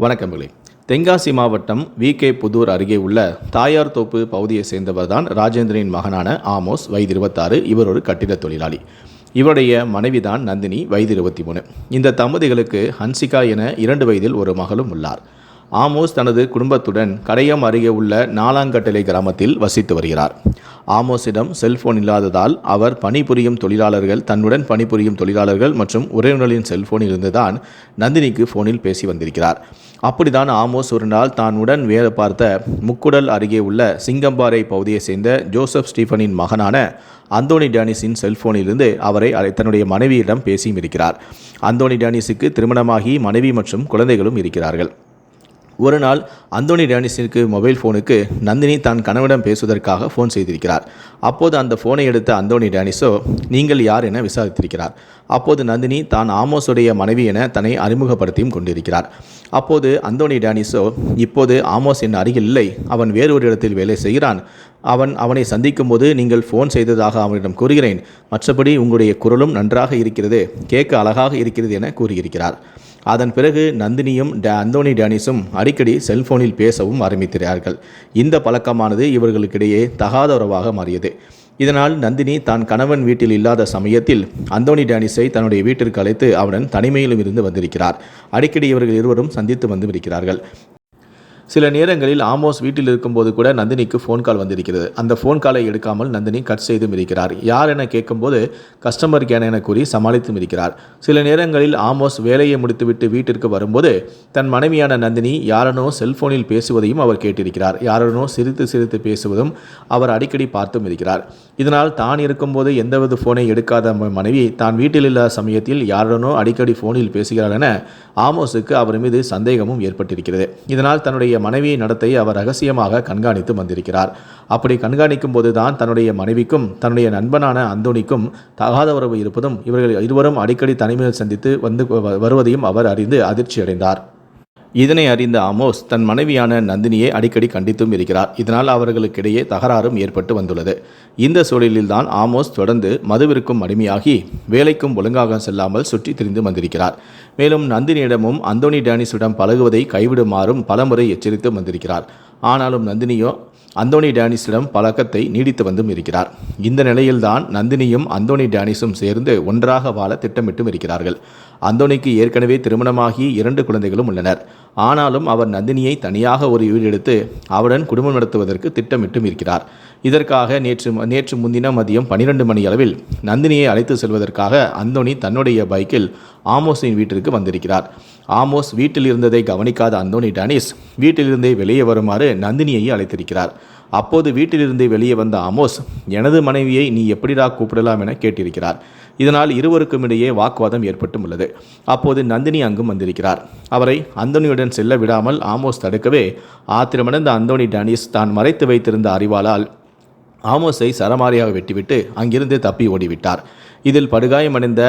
வணக்கங்களே தென்காசி மாவட்டம் we. K. Pudur அருகே உள்ள தாயார் தோப்பு பகுதியை சேர்ந்தவர் தான் ராஜேந்திரனின் மகனான ஆமோஸ் வயது இருபத்தாறு இவர் ஒரு கட்டிட தொழிலாளி. இவருடைய மனைவிதான் நந்தினி வயது இருபத்தி மூணு. இந்த தம்பதிகளுக்கு ஹன்சிகா என இரண்டு வயதில் ஒரு மகளும் உள்ளார். ஆமோஸ் தனது குடும்பத்துடன் கடையம் அருகே உள்ள நாலாங்கட்டளை கிராமத்தில் வசித்து வருகிறார். ஆமோஸிடம் செல்போன் இல்லாததால் அவர் பணிபுரியும் தொழிலாளர்கள் தன்னுடன் பணிபுரியும் தொழிலாளர்கள் மற்றும் உறவினர்களின் செல்போனில் இருந்துதான் நந்தினிக்கு ஃபோனில் பேசி வந்திருக்கிறார். அப்படிதான் ஆமோஸ் ஒரு நாள் தான் உடன் வேலை பார்த்த முக்குடல் அருகே உள்ள சிங்கம்பாறை பகுதியைச் சேர்ந்த ஜோசப் ஸ்டீஃபனின் மகனான அந்தோனி டேனிஸின் செல்போனிலிருந்து அவரை தன்னுடைய மனைவியிடம் பேசியும் இருக்கிறார். அந்தோனி டேனிஸுக்கு திருமணமாகி மனைவி மற்றும் குழந்தைகளும் இருக்கிறார்கள். ஒரு நாள் அந்தோனி டேனிஸிற்கு மொபைல் ஃபோனுக்கு நந்தினி தான் கணவனிடம் பேசுவதற்காக ஃபோன் செய்திருக்கிறார். அப்போது அந்த ஃபோனை எடுத்த அந்தோனி டேனிஸோ நீங்கள் யார் என விசாரித்திருக்கிறார். அப்போது நந்தினி தான் ஆமோஸுடைய மனைவி என தன்னை அறிமுகப்படுத்தியும் கொண்டிருக்கிறார். அப்போது அந்தோனி டேனிஸோ இப்போது ஆமோஸ் என் அருகில் இல்லை. அவன் வேறு ஒரு இடத்தில் வேலை செய்கிறான். அவன் அவனை சந்திக்கும் போது நீங்கள் ஃபோன் செய்ததாக அவனிடம் கூறுகிறேன். மற்றபடி உங்களுடைய குரலும் நன்றாக இருக்கிறது. கேட்க அழகாக இருக்கிறது என கூறியிருக்கிறார். அதன் பிறகு நந்தினியும் டே அந்தோனி டேனிஸும் அடிக்கடி செல்போனில் பேசவும் ஆரம்பிக்கிறார்கள் இந்த பழக்கமானது இவர்களுக்கிடையே தகாத உறவாக மாறியது. இதனால் நந்தினி தான் கணவன் வீட்டில் இல்லாத சமயத்தில் அந்தோனி டேனிஸை தன்னுடைய வீட்டிற்கு அழைத்து அவனுடன் தனிமையிலும் இருந்து வந்திருக்கிறார். அடிக்கடி இவர்கள் இருவரும் சந்தித்து வந்து இருக்கிறார்கள் சில நேரங்களில் ஆமோஸ் வீட்டில் இருக்கும்போது கூட நந்தினிக்கு ஃபோன் கால் வந்திருக்கிறது. அந்த ஃபோன் காலை எடுக்காமல் நந்தினி கட் செய்தும் இருக்கிறார். யார் என கேட்கும்போது கஸ்டமர் கேன் என கூறி சமாளித்தும் இருக்கிறார். சில நேரங்களில் ஆமோஸ் வேலையை முடித்துவிட்டு வீட்டிற்கு வரும்போது தன் மனைவியான நந்தினி யாரனோ செல்போனில் பேசுவதையும் அவர் கேட்டிருக்கிறார். யாரனோ சிரித்து சிரித்து பேசுவதும் அவர் அடிக்கடி பார்த்தும் இருக்கிறார். இதனால் தான் இருக்கும்போது எந்தவித ஃபோனை எடுக்காத மனைவி தான் வீட்டில் இல்லாத சமயத்தில் யாருடனோ அடிக்கடி ஃபோனில் பேசுகிறார் என ஆமோஸுக்கு அவர் மீது சந்தேகமும் ஏற்பட்டிருக்கிறது. இதனால் தன்னுடைய மனைவியை நடத்தை அவர் ரகசியமாக கண்காணித்து வந்திருக்கிறார். அப்படி கண்காணிக்கும் போதுதான் தன்னுடைய மனைவிக்கும் தன்னுடைய நண்பனான அந்தோனிக்கும் தகாத உறவு இருப்பதும் இவர்கள் இருவரும் அடிக்கடி தனிமையில் சந்தித்து வந்து வ- வருவதையும் அவர் அறிந்து அதிர்ச்சி அடைந்தார் இதனை அறிந்த ஆமோஸ் தன் மனைவியான நந்தினியை அடிக்கடி கண்டித்தும் இருக்கிறார். இதனால் அவர்களுக்கிடையே தகராறும் ஏற்பட்டு வந்துள்ளது. இந்த சூழலில்தான் ஆமோஸ் தொடர்ந்து மதுவிற்கும் அடிமையாகி வேலைக்கும் ஒழுங்காக செல்லாமல் சுற்றி திரிந்து வந்திருக்கிறார். மேலும் நந்தினியிடமும் அந்தோனி டேனிஸிடம் பழகுவதை கைவிடுமாறும் பலமுறை எச்சரித்து வந்திருக்கிறார். ஆனாலும் நந்தினியோ அந்தோனி டேனிஸிடம் பழக்கத்தை நீடித்து வந்தும் இருக்கிறார். இந்த நிலையில்தான் நந்தினியும் அந்தோனி டேனிஸும் சேர்ந்து ஒன்றாக வாழ திட்டமிட்டும் இருக்கிறார்கள். அந்தோனிக்கு ஏற்கனவே திருமணமாகி இரண்டு குழந்தைகளும் உள்ளனர். ஆனாலும் அவர் நந்தினியை தனியாக ஒரு வீடெடுத்து அவருடன் குடும்பம் நடத்துவதற்கு திட்டமிட்டும் இருக்கிறார். இதற்காக நேற்று நேற்று முன்தினம் மதியம் பனிரெண்டு மணி அளவில் நந்தினியை அழைத்து செல்வதற்காக அந்தோனி தன்னுடைய பைக்கில் ஆமோஸின் வீட்டிற்கு வந்திருக்கிறார். ஆமோஸ் வீட்டில் இருந்ததை கவனிக்காத அந்தோனி டானிஸ் வீட்டிலிருந்தே வெளியே வருமாறு நந்தினியை அழைத்திருக்கிறார். அப்போது வீட்டிலிருந்து வெளியே வந்த ஆமோஸ் எனது மனைவியை நீ எப்படிடா கூப்பிடலாம் என கேட்டிருக்கிறார். இதனால் இருவருக்கும் இடையே வாக்குவாதம் ஏற்பட்டும் உள்ளது. அப்போது நந்தினி அங்கும் வந்திருக்கிறார். அவரை அந்தோனியுடன் செல்ல விடாமல் ஆமோஸ் தடுக்கவே ஆத்திரமடைந்த அந்தோனி டானிஸ் தான் மறைத்து வைத்திருந்த அறிவாளால் ஆமோஸை சரமாரியாக வெட்டிவிட்டு அங்கிருந்து தப்பி ஓடிவிட்டார். இதில் படுகாயமடைந்த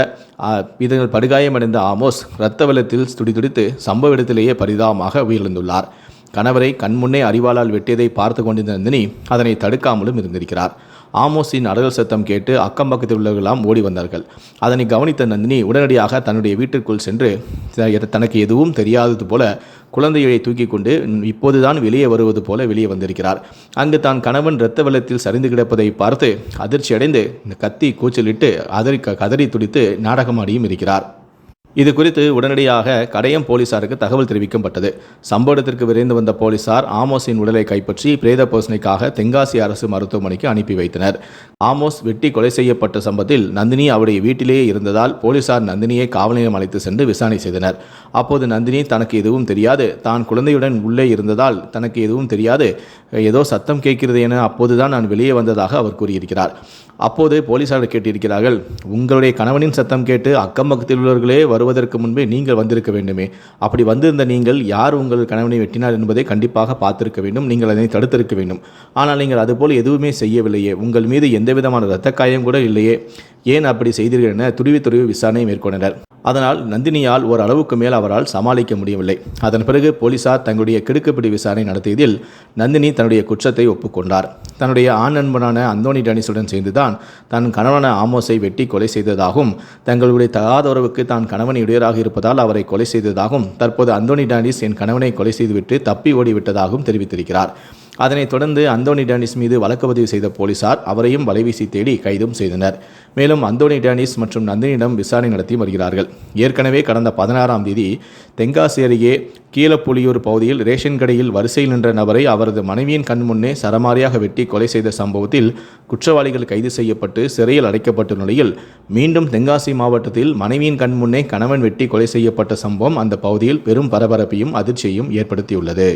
இதில் படுகாயமடைந்த ஆமோஸ் இரத்த வெள்ளத்தில் துடிதுடித்து சம்பவ இடத்திலேயே பரிதாபமாக உயிரிழந்துள்ளார். கணவரை கண்முன்னே அறிவாளால் வெட்டியதை பார்த்து கொண்டிருந்த நந்தினி அதனை தடுக்காமலும் இருந்திருக்கிறார். ஆமோஸின் அடல் சத்தம் கேட்டு அக்கம் பக்கத்தில் உள்ளவர்களாம் ஓடி வந்தார்கள். அதனை கவனித்த நந்தினி உடனடியாக தன்னுடைய வீட்டிற்குள் சென்று த- தனக்கு எதுவும் தெரியாதது போல குழந்தையை தூக்கி கொண்டு இப்போதுதான் வெளியே வருவது போல வெளியே வந்திருக்கிறார். அங்கு தான் கணவன் இரத்த வெள்ளத்தில் சரிந்து கிடப்பதை பார்த்து அதிர்ச்சியடைந்து கத்தி கூச்சலிட்டு அதறி கதறி துடித்து நாடகமாடியும் இருக்கிறார். இது குறித்து உடனடியாக கடையம் போலீசாருக்கு தகவல் தெரிவிக்கப்பட்டது. சம்பவ இடத்திற்கு விரைந்து வந்த போலீசார் ஆமோஸின் உடலை கைப்பற்றி பிரேத பரிசோதனைக்காக தென்காசி அரசு மருத்துவமனைக்கு அனுப்பி வைத்தனர். ஆமோஸ் வெட்டி கொலை செய்யப்பட்ட சம்பவத்தில் நந்தினி அவருடைய வீட்டிலேயே இருந்ததால் போலீசார் நந்தினியை காவல் நிலையம் அழைத்து சென்று விசாரணை செய்தனர். அப்போது நந்தினி தனக்கு எதுவும் தெரியாது. தான் குழந்தையுடன் உள்ளே இருந்ததால் தனக்கு எதுவும் தெரியாது. ஏதோ சத்தம் கேட்கிறது என அப்போதுதான் நான் வெளியே வந்ததாக அவர் கூறியிருக்கிறார். அப்போது போலீசார் கேட்டிருக்கிறார்கள் உங்களுடைய கணவனின் சத்தம் கேட்டு அக்கம் பக்கத்தில் உள்ளவர்களே வரும் வருவதற்கு முன்பே நீங்கள் வந்திருக்க வேண்டுமே. அப்படி வந்திருந்த நீங்கள் யார் உங்கள் கணவனை வெட்டினார் என்பதை கண்டிப்பாக பார்த்திருக்க வேண்டும். நீங்கள் அதனை தடுத்திருக்க வேண்டும். ஆனால் நீங்கள் அதுபோல் எதுவுமே செய்யவில்லையே. உங்கள் மீது எந்த விதமான இரத்த காயம் கூட இல்லையே. ஏன் அப்படி செய்தீர்கள் என துருவி துருவி விசாரணை மேற்கொண்டனர். அதனால் நந்தினியால் ஓரளவுக்கு மேல் அவரால் சமாளிக்க முடியவில்லை. அதன் பிறகு போலீசார் தங்களுடைய கிடுக்குப்பிடி விசாரணை நடத்தியதில் நந்தினி தன்னுடைய குற்றத்தை ஒப்புக்கொண்டார். தன்னுடைய ஆண் நண்பனான அந்தோனி டேனிஸுடன் சேர்ந்துதான் தன் கணவன ஆமோஸை வெட்டி கொலை செய்ததாகவும் தங்களுடைய தகாத உறவுக்கு தான் கணவன் இடையராக இருப்பதால் அவரை கொலை செய்ததாகவும் தற்போது அந்தோனி டானிஸ் என் கணவனை கொலை செய்துவிட்டு தப்பி ஓடிவிட்டதாகவும் தெரிவித்திருக்கிறார். அதனைத் தொடர்ந்து அந்தோனி டேனிஸ் மீது வழக்கு பதிவு செய்த போலீசார் அவரையும் வலைவீசி தேடி கைதும் செய்தனர். மேலும் அந்தோனி டேனிஸ் மற்றும் நந்தினியிடம் விசாரணை நடத்தி வருகிறார்கள். ஏற்கனவே கடந்த பதினாறாம் தேதி தென்காசி அருகே கீழப்புலியூர் பகுதியில் ரேஷன் கடையில் வரிசையில் நின்ற நபரை அவரது மனைவியின் கண் முன்னே சரமாரியாக வெட்டி கொலை செய்த சம்பவத்தில் குற்றவாளிகள் கைது செய்யப்பட்டு சிறையில் அடைக்கப்பட்ட நிலையில் மீண்டும் தென்காசி மாவட்டத்தில் மனைவியின் கண் முன்னே கணவன் வெட்டி கொலை செய்யப்பட்ட சம்பவம் அந்த பகுதியில் பெரும் பரபரப்பையும் அதிர்ச்சியையும் ஏற்படுத்தியுள்ளது.